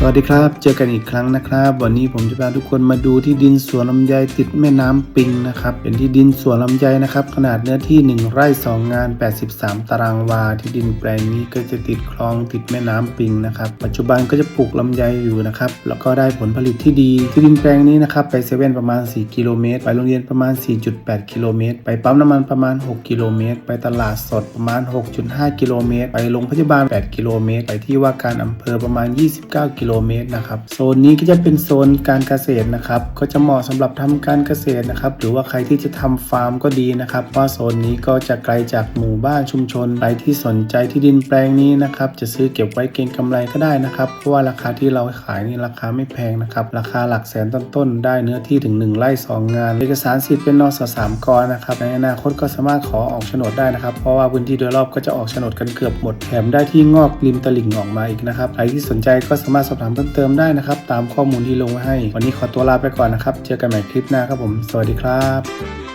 สวัสดีครับ เจอกันอีกครั้งนะครับ วันนี้ผมจะพาทุกคนมาดูที่ดินสวนลำไยติดแม่น้ำปิงนะครับ เป็นที่ดินสวนลำไยนะครับ ขนาดเนื้อที่ 1 ไร่ 2 งาน 83 ตารางวา ที่ดินแปลงนี้ก็จะติดคลองติดแม่น้ำปิงนะครับ ปัจจุบันก็จะปลูกลำไยอยู่นะครับ แล้วก็ได้ผลผลิตที่ดี ที่ดินแปลงนี้นะครับ ไปเซเว่นประมาณ 4 กิโลเมตร ไปโรงเรียนประมาณ 4.8 กิโลเมตร ไปปั๊มน้ำมันประมาณ 6 กิโลเมตร ไปตลาดสดประมาณ 6.5 กิโลเมตร ไปโรงพยาบาล 8 กิโลเมตร ไปที่ว่าการอำเภอประมาณ 29 กิโลเมตรนะครับโซนนี้ก็จะเป็นโซนการเกษตรนะครับก็จะเหมาะสำหรับทำการเกษตรนะครับหรือว่าใครที่จะทำฟาร์มก็ดีนะครับเพราะโซนนี้ก็จะไกลจากหมู่บ้านชุมชนใครที่สนใจที่ดินแปลงนี้นะครับจะซื้อเก็บไว้เก็งกำไรก็ได้นะครับเพราะว่าราคาที่เราขายนี่ราคาไม่แพงนะครับราคาหลักแสนต้นๆได้เนื้อที่ถึง 1ไร่2 งาน เอกสารสิทธิ์เป็นนสสามกรนะครับในอนาคตก็สามารถขอออกโฉนดได้นะครับ เพราะว่าพื้นที่โดยรอบก็จะออกโฉนดกันเกือบหมดแถมได้ที่งอกริมตลิ่งออกมาอีกนะครับใครที่สนใจก็สามารถสอบถามเพิ่มเติมได้นะครับ ตามข้อมูลที่ลงไว้ให้ วันนี้ขอตัวลาไปก่อนนะครับ เจอกันใหม่คลิปหน้าครับผม สวัสดีครับ